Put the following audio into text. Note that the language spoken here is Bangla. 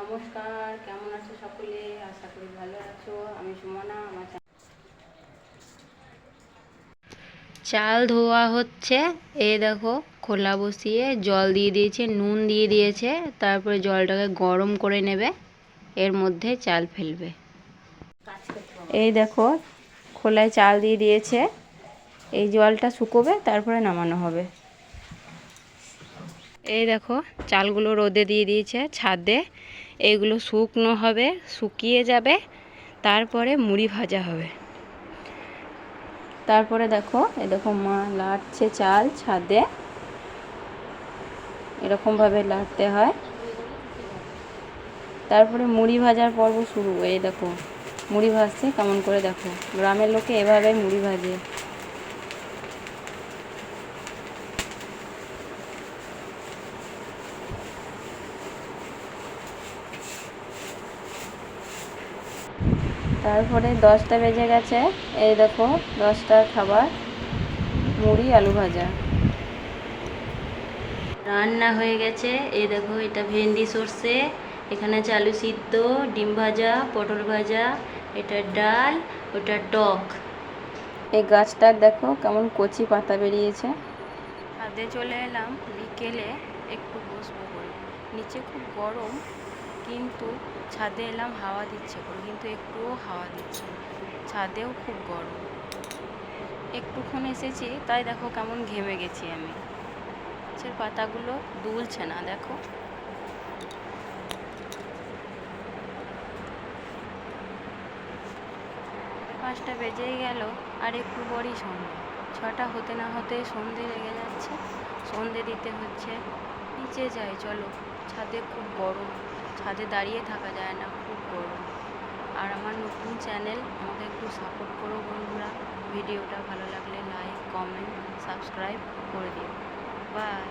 নমস্কার, কেমন আছো সকলে? আশা করি ভালো আছো। আমি সুমনা, আমার চাল ধোয়া হচ্ছে। এই দেখো, খোলা বসিয়ে জল দিয়ে দিয়েছে, নুন দিয়ে দিয়েছে। তারপরে জলটাকে গরম করে নেবে। এর মধ্যে চাল ফেলবে। এই দেখো, খোলায় চাল দিয়ে দিয়েছে। এই জলটা শুকোবে, তারপরে নামানো হবে। এই দেখো, চালগুলো রোদে দিয়ে দিয়েছে ছাদে। এইগুলো শুকনো হবে, শুকিয়ে যাবে, তারপরে মুড়ি ভাজা হবে। তারপরে দেখো এই দেখো মা লাটছে চাল ছাদে। এরকমভাবে লাটতে হয়। তারপরে মুড়ি ভাজার পর্ব শুরু। এই দেখো, মুড়ি ভাজছে, কেমন করে দেখো। গ্রামের লোকে এভাবে মুড়ি ভাজে। তারপরে দশটা বেজে গেছে। এই দেখো দশটার খাবার, মুড়ি, আলু ভাজা। রান্না হয়ে গেছে। এই দেখো, এটা ভেন্ডি সর্ষে, এখানে আছে আলু সিদ্ধ, ডিম ভাজা, পটল ভাজা, এটা ডাল, ওটা টক। এই গাছটার দেখো কেমন কচি পাতা বেরিয়েছে। ছাদে চলে এলাম, বিকেলে একটু বসবো বলে। নিচে খুব গরম কিন্তু ছাদে এলাম, হাওয়া দিচ্ছে করে কিন্তু একটুও হাওয়া দিচ্ছে ছাদেও খুব গরম। একটুক্ষণ এসেছি, তাই দেখো কেমন ঘেমে গেছি আমি। গাছের পাতাগুলো দুলছে না, দেখো। পাঁচটা বেজেই গেল, আর একটু পরই সন্ধে। ছটা হতে না হতে সন্ধে লেগে যাচ্ছে। সন্ধে দিতে হচ্ছে। নিচে যাই, চলো। ছাদে খুব গরম। ছাদে দাঁড়িয়ে থাকা যায় না, খুব গরম। আর আমার নতুন চ্যানেল, আমাকে একটু সাপোর্ট করো বন্ধুরা। ভিডিওটা ভালো লাগলে লাইক কমেন্ট সাবস্ক্রাইব করে দিও। বাই